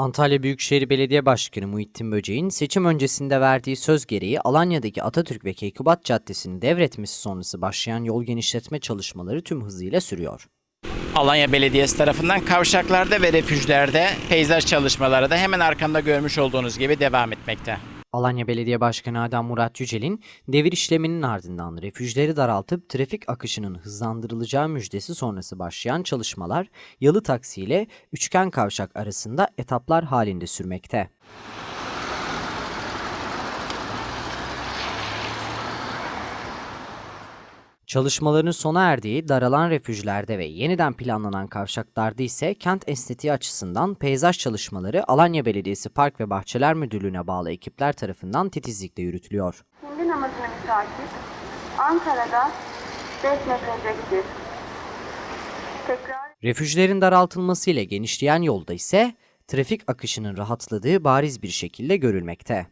Antalya Büyükşehir Belediye Başkanı Muhittin Böceğin seçim öncesinde verdiği söz gereği Alanya'daki Atatürk ve Keykubat Caddesi'ni devretmesi sonrası başlayan yol genişletme çalışmaları tüm hızıyla sürüyor. Alanya Belediyesi tarafından kavşaklarda ve refüjlerde peyzaj çalışmaları da hemen arkamda görmüş olduğunuz gibi devam etmekte. Alanya Belediye Başkanı Adem Murat Yücel'in devir işleminin ardından refüjleri daraltıp trafik akışının hızlandırılacağı müjdesi sonrası başlayan çalışmalar Yalı Taksi ile Üçgen Kavşak arasında etaplar halinde sürmekte. Çalışmaların sona erdiği daralan refüjlerde ve yeniden planlanan kavşaklarda ise kent estetiği açısından peyzaj çalışmaları Alanya Belediyesi Park ve Bahçeler Müdürlüğü'ne bağlı ekipler tarafından titizlikle yürütülüyor. Hindi namazına mütakip Ankara'da defnedilecektir. Tekrar Refüjlerin daraltılması ile genişleyen yolda ise trafik akışının rahatladığı bariz bir şekilde görülmekte.